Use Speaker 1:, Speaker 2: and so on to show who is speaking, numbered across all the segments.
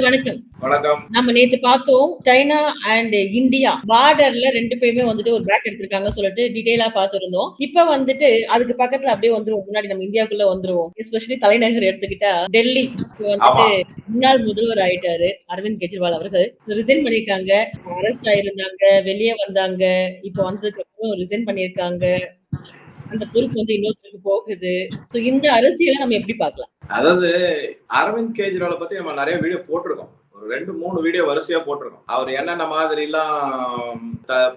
Speaker 1: வணக்கம்.
Speaker 2: வணக்கம்.
Speaker 1: நம்ம நேத்து பார்த்தோம் சைனா அண்ட் இந்தியா பார்டர்ல ரெண்டு பேருமே வந்துட்டு ஒரு பேக் எடுத்திருக்காங்க சொல்லிட்டு டீடைலா பார்த்திருந்தோம். இப்ப வந்துட்டு அதுக்கு பக்கத்துல அப்படியே வந்துருவோம் முன்னாடி நம்ம இந்தியாவுக்குள்ள வந்துருவோம். எஸ்பெஷலி தலைநகர் எடுத்துக்கிட்டா டெல்லி இப்ப வந்துட்டு முன்னாள் முதல்வர் ஆயிட்டாரு அரவிந்த் கெஜ்ரிவால் அவர்கள். ரிசைன் பண்ணிருக்காங்க அரெஸ்ட் ஆயிருந்தாங்க வெளியே வந்தாங்க. இப்ப வந்ததுக்கு அப்புறம் ரிசைன் பண்ணிருக்காங்க அந்த பொறுப்பு வந்து இன்னொருத்தருக்கு போகுது. சோ இந்த அரசியலை நம்ம எப்படி பார்க்கலாம்?
Speaker 2: அதாவது அரவிந்த் கெஜ்ரிவாலை பத்தி நம்ம நிறைய வீடியோ போட்டிருக்கோம். ஒரு ரெண்டு மூணு வீடியோ வரிசையா போட்டிருக்கோம். அவர் என்னென்ன மாதிரி எல்லாம்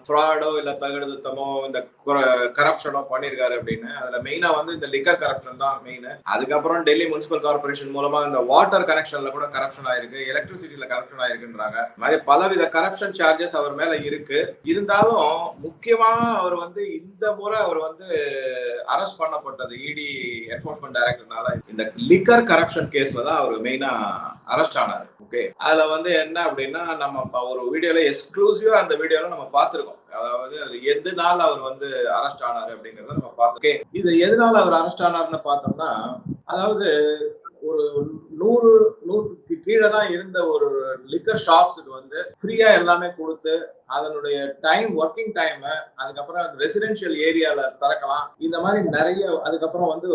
Speaker 2: ஃப்ராடோ இல்ல தகுடுத்தமோ இந்த கரப்ஷனோ பண்ணிருக்காரு அப்படின்னு. அதுல மெயினா வந்து இந்த லிக்கர் கரப்ஷன் தான் மெயின் அதுக்கப்புறம் டெல்லி முனிசிபல் கார்பரேஷன் மூலமா இந்த வாட்டர் கனெக்ஷன்ல கூட கரப்ஷன் ஆயிருக்கு எலக்ட்ரிசிட்டியில கரப்ஷன் ஆயிருக்குன்றாங்க. மாதிரி பலவித கரப்ஷன் சார்ஜஸ் அவர் மேல இருக்கு. இருந்தாலும் முக்கியமா அவர் வந்து இந்த முறை அவர் வந்து அரெஸ்ட் பண்ணப்பட்டது இடி என்போர்ஸ்மெண்ட் டைரக்டர்னால இந்த லிக்கர் கரப்ஷன் கேஸ்ல தான் அவர் மெயினா அரெஸ்ட் ஆனாரு. ஓகே அதுல வந்து என்ன அப்படின்னா நம்ம ஒரு வீடியோல எக்ஸ்க்ளூசிவா அந்த வீடியோல நம்ம பார்த்துருக்கோம். அதாவது அது எதுனால அவர் வந்து அரெஸ்ட் ஆனாரு அப்படிங்கறத நம்ம பார்த்தோம். இது எதனால அவர் அரெஸ்ட் ஆனாருன்னு பார்த்தோம்னா அதாவது ஒரு நூறு நூறுக்கு கீழே தான் இருந்த ஒரு லிக்கர் ஷாப்ஸுக்கு வந்து ஃப்ரீயா எல்லாமே கொடுத்து அதனுடைய டைம் ஒர்க்கிங் டைம் அதுக்கப்புறம் ரெசிடென்ஷியல் ஏரியால திறக்கலாம். இந்த மாதிரி நிறைய அதுக்கப்புறம் வந்து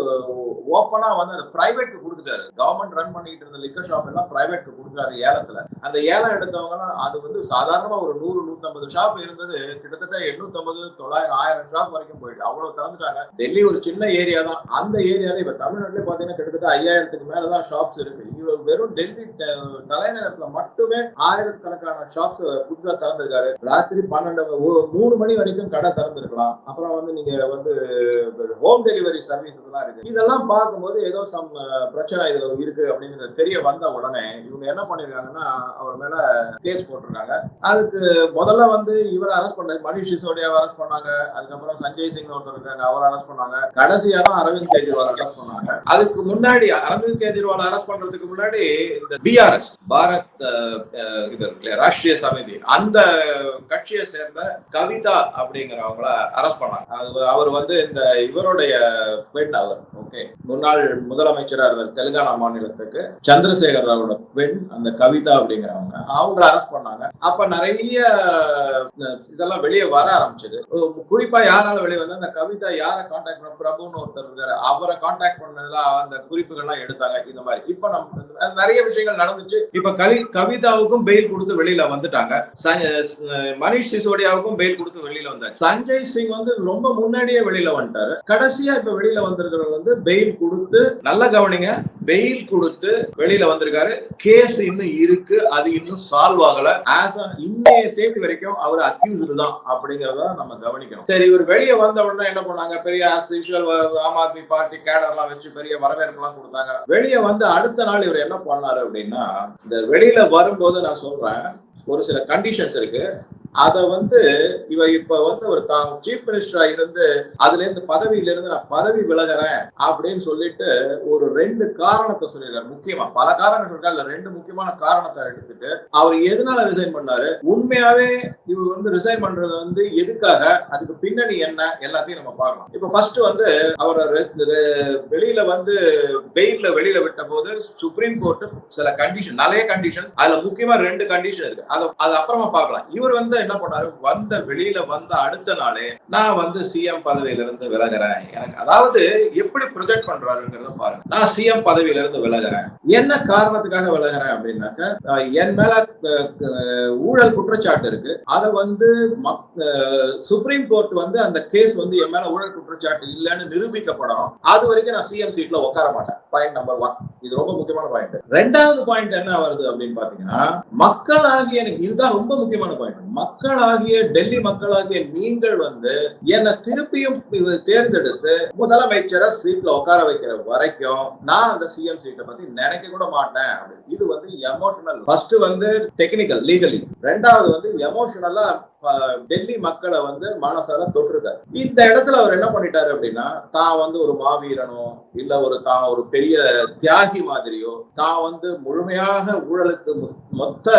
Speaker 2: ஓப்பனா வந்து அந்த பிரைவேட் கொடுத்துட்டாரு. கவர்மெண்ட் ரன் பண்ணிட்டு இருந்த லிக்கர் ஷாப் எல்லாம் பிரைவேட் கொடுத்துட்டாரு ஏலத்துல. அந்த ஏலம் எடுத்தவங்கலாம் அது வந்து சாதாரணமா ஒரு நூறு நூத்தம்பது ஷாப் இருந்தது. கிட்டத்தட்ட எண்ணூத்தம்பது தொள்ளாயிரம் ஆயிரம் ஷாப் வரைக்கும் போயிட்டு அவ்வளவு திறந்துட்டாங்க. டெல்லி ஒரு சின்ன ஏரியா தான். அந்த ஏரியால இப்ப தமிழ்நாட்டிலே பாத்தீங்கன்னா கிட்டத்தட்ட ஐயாயிரத்துக்கு மேலதான் ஷாப்ஸ் இருக்கு. இவர் வெறும் டெல்லி தலைநகரத்துல மட்டுமே ஆயிரக்கணக்கான ஷாப்ஸ் புதுசா திறந்திருக்காரு. ராத்திரி பன்னெண்டு மூணு மணி வரைக்கும் கடை திறந்திருக்கலாம். அப்புறம் வந்து நீங்க வந்து ஹோம் டெலிவரி சர்வீஸ் இதெல்லாம் இருக்கு. இதெல்லாம் பார்க்கும்போது ஏதோ சம் பிரச்சனை இதுல இருக்கு அப்படிங்கிறது தெரிய வந்த உடனே இவங்க என்ன பண்ணிருக்காங்கன்னா அவர் மேல கேஸ் போட்டிருக்காங்க. அதுக்கு முதல்ல வந்து இவரை அரெஸ்ட் பண்ணாங்க மணிஷ் சிசோடியாவை அரெஸ்ட் பண்ணாங்க. அதுக்கப்புறம் சஞ்சய் சிங் ஒருத்தர் இருக்காங்க அவரை அரெஸ்ட் பண்ணாங்க. கடைசியா தான் அரவிந்த் கெஜ்ரிவால் அரெஸ்ட் பண்ணாங்க. அதுக்கு முன்னாடி அரவிந்த் கெஜ்ரிவால் அரெஸ்ட் பண்றதுக்கு முன்னாடி இந்த பிஆர்எஸ் பாரத் இது இருக்கு ராஷ்டிரிய சமிதி அந்த கட்சியை சேர்ந்த கவிதா அப்படிங்கிறவங்கள அரெஸ்ட் பண்ணாங்க. அது அவர் வந்து இந்த இவருடைய பெண் அவர் ஓகே முன்னாள் முதலமைச்சராக இருந்த தெலுங்கானா மாநிலத்துக்கு சந்திரசேகர் ராவோட பெண் அந்த கவிதா அப்படிங்கிறவங்க அவங்கள அரெஸ்ட் பண்ணாங்க. அப்ப நிறைய இதெல்லாம் வெளியே வர ஆரம்பிச்சது. குறிப்பா யாரால வெளியே வந்து அந்த கவிதா யாரை கான்டாக்ட் பண்ண பிரபுன்னு ஒருத்தர் இருந்தாரு அவரை கான்டாக்ட் பண்ணதுல அந்த குறிப்புகள்லாம் எடுத்தாங்க இந்த மாதிரி. இப்ப நம்ம நிறைய விஷயங்கள் நடந்துச்சு. இப்ப கலி கவிதாவுக்கும் பெயில் கொடுத்து வெளியில வந்துட்டாங்க. மணிஷ் சிசோடியாவுக்கும் பெயில் கொடுத்து வெளியில வந்தார் சஞ்சய் சிங் வந்து ரொம்ப முன்னாடியே வெளியில வந்துட்டாரு. கடைசியா இப்ப வெளியில வந்திருக்கிறவர் வந்து பெயில் கொடுத்து நல்ல கவனிங்க பெயில் கொடுத்து வெளியில வந்திருக்காரு. கேஸ் இன்னும் இருக்கு அது இன்னும் சால்வ் ஆகல. ஆஸ் இன்னைய தேதி வரைக்கும் அவர் அக்யூஸ்டு தான் அப்படிங்கறத நம்ம கவனிக்கணும். சரி இவர் வெளியே வந்த உடனே என்ன பண்ணாங்க? பெரிய as usual Aam Aadmi party கேடர்லாம் வச்சு பெரிய வரவேற்புலாம் கொடுத்தாங்க. வெளியே வந்து அடுத்த நாள் இவர் என்ன பண்ணாரு அப்படின்னா இந்த வெளியில வரும்போது நான் சொல்றேன் ஒரு சில கண்டிஷன்ஸ் இருக்கு. அத வந்து இவ இப்ப வந்து ஒரு தான் சீஃப் மினிஸ்டரா இருந்து அதுல இருந்து பதவியில இருந்து நான் பதவி விலகுறேன் அப்படின்னு சொல்லிட்டு ஒரு ரெண்டு காரணத்தை சொல்லியிருக்காரு. முக்கியமா பல காரணம் சொல்லிருக்காரு ரெண்டு முக்கியமான காரணத்தை எடுத்துட்டு அவர் எதனால ரிசைன் பண்ணாரு? உண்மையாவே இவர் வந்து ரிசைன் பண்றது வந்து எதுக்காக? அதுக்கு பின்னணி என்ன? எல்லாத்தையும் நம்ம பார்க்கலாம் இப்ப ஃபர்ஸ்ட் வந்து அவரை வெளியில வந்து பெயில்ல வெளியில விட்ட போது சுப்ரீம் கோர்ட் சில கண்டிஷன் நிறைய கண்டிஷன் அதுல முக்கியமா ரெண்டு கண்டிஷன் இருக்கு. அது அது அப்புறமா பார்க்கலாம். இவர் வந்து என்ன பண்ணாரு? வந்த வெளியில வந்த அடுத்த நாளே நான் வந்து சிஎம் பதவியில இருந்து விலகுறேன். எனக்கு அதாவது எப்படி ப்ரொஜெக்ட் பண்றாருங்கிறத பாருங்க. நான் சிஎம் பதவியில இருந்து விலகுறேன். என்ன காரணத்துக்காக விலகுறேன் அப்படின்னாக்க என் மேல ஊழல் குற்றச்சாட்டு இருக்கு. அதை வந்து மக்- சுப்ரீம் கோர்ட் வந்து அந்த கேஸ் வந்து என் மேல ஊழல் குற்றச்சாட்டு இல்லைன்னு நிரூபிக்கப்படணும் அது வரைக்கும் நான் சிஎம் சீட்ல உட்கார மாட்டேன். பாயிண்ட் நம்பர் ஒன் இது ரொம்ப முக்கியமான பாயிண்ட் ரெண்டாவது பாயிண்ட் என்ன வருது அப்படின்னு பாத்தீங்கன்னா மக்களாகிய எனக்கு இதுதான் ரொம்ப முக்கியமான பாயிண்ட் மக்களாகிய டெல்லி மக்களாகிய நீங்கள் வந்து என்னை திருப்பியும் தேர்ந்தெடுத்து முதலமைச்சரை சீட்ல உட்கார வைக்கிற வரைக்கும் நான் அந்த சிஎம் சீட்டை பத்தி நினைக்க கூட மாட்டேன் இது வந்து எமோஷனல் ஃபர்ஸ்ட் வந்து டெக்னிக்கல் லீகலி ரெண்டாவது வந்து எமோஷனலா டெல்லி மக்களை வந்து மனசால தொட்டிருக்காரு இந்த இடத்துல அவர் என்ன பண்ணிட்டாரு அப்படின்னா தான் வந்து ஒரு மாவீரனோ இல்ல ஒரு தான் ஒரு பெரிய தியாகி மாதிரியோ தான் வந்து முழுமையாக ஊழலுக்கு மொத்த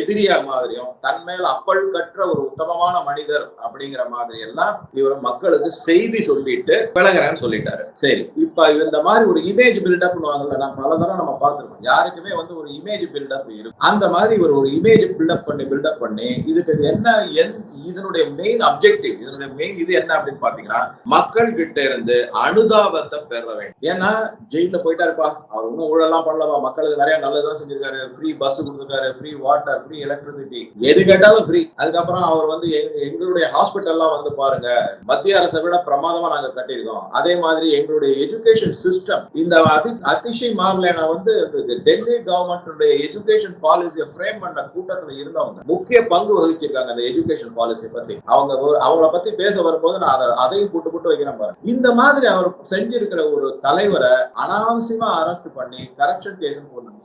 Speaker 2: எதிரியா மாதிரியும் தன் அப்பழு கற்ற ஒரு உத்தமமான மனிதர் அப்படிங்கிற மாதிரி எல்லாம் இவர் மக்களுக்கு செய்தி சொல்லிட்டு விளங்குறேன்னு சொல்லிட்டாரு. சரி இப்ப இந்த மாதிரி ஒரு இமேஜ் பில்டப் வாங்கல நான் பல தரம் நம்ம பார்த்துருக்கோம். யாருக்குமே வந்து ஒரு இமேஜ் பில்டப் இருக்கும் அந்த மாதிரி இவர் ஒரு இமேஜ் பில்டப் பண்ணி பில்டப் பண்ணி இதுக்கு என்ன என் இதனுடைய மெயின் அப்ஜெக்டிவ் இதனுடைய மெயின் இது என்ன அப்படின்னு பாத்தீங்கன்னா மக்கள் கிட்ட இருந்து அனுதாபத்தை பெற வேண்டும். ஏன்னா ஜெயில போயிட்டாருப்பா. அவர் ஒன்றும் ஊழலாம் பண்ணலப்பா. மக்களுக்கு நிறைய நல்லதான் செஞ்சிருக்காரு. ஃப்ரீ பஸ் கொடுத்துருக்காரு. ஃப்ரீ வாட்டர் ஃப்ரீ எலக்ட்ரிசிட்டி எது கேட்டாலும் ஃப்ரீ அதுக்கப்புறம் அவர் வந்து எங்களுடைய ஹாஸ்பிட்டல்லாம் வந்து பாருங்க. மத்திய அரசை விட பிரமாதமா நாங்க கட்டியிருக்கோம். அதே மாதிரி எங்களுடைய எஜுகேஷன் சிஸ்டம் இந்த அதி அதிஷய் மார்லேனா வந்து இந்த டெல்லி கவர்மெண்ட்டுடைய எஜுகேஷன் பாலிசியை ஃப்ரேம் பண்ண கூட்டத்துல இருந்தவங்க முக்கிய பங்கு வகிச்சிருக்காங்க அந்த எஜுகேஷன் பாலிசி பத்தி. அவங்க அவங்கள பத்தி பேச வரும்போது நான் அதை அதையும் போட்டு போட்டு வைக்கிறேன் பாருங்க. இந்த மாதிரி அவர் செஞ்சிருக்கிற ஒரு தலைவரை அனாவசியமா அரெஸ்ட் பண்ணி கரப்ஷன் கேஸ்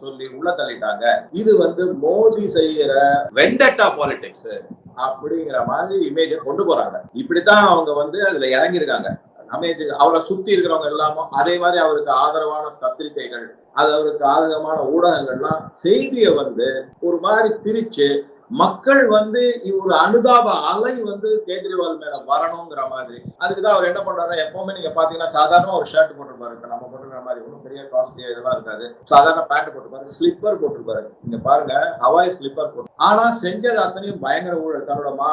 Speaker 2: சொல்லி உள்ள தள்ளிட்டாங்க. இது வந்து மோடி செய்யற வெண்டட்டா பாலிடிக்ஸ் அப்படிங்கிற மாதிரி இமேஜை கொண்டு போறாங்க. இப்படித்தான் அவங்க வந்து அதுல இறங்கியிருக்காங்க. அமைச்சு அவரை சுத்தி இருக்கிறவங்க எல்லாமும் அதே மாதிரி அவருக்கு ஆதரவான பத்திரிகைகள் அது அவருக்கு ஆதரவான ஊடகங்கள்லாம் செய்தியை வந்து ஒரு மாதிரி திரிச்சு மக்கள் வந்து ஒரு அனுதாப அலை வந்து கேஜ்ரிவால் மேல வரணுங்கிற மாதிரி. அதுக்கு தான் அவர் என்ன பண்றாரு எப்பவுமே நீங்க பாத்தீங்கன்னா சாதாரண ஒரு ஷர்ட் போட்டிருப்பாரு. இப்ப நம்ம போட்டுக்கிற மாதிரி ஒன்றும் பெரிய காஸ்ட்லியா இதெல்லாம் இருக்காது. சாதாரண பேண்ட் போட்டிருப்பாரு ஸ்லிப்பர் போட்டிருப்பாரு. நீங்க பாருங்க ஹவாய் ஸ்லிப்பர் போட்டு. ஆனா செஞ்சது அத்தனையும் பயங்கர ஊழல். தன்னோட மா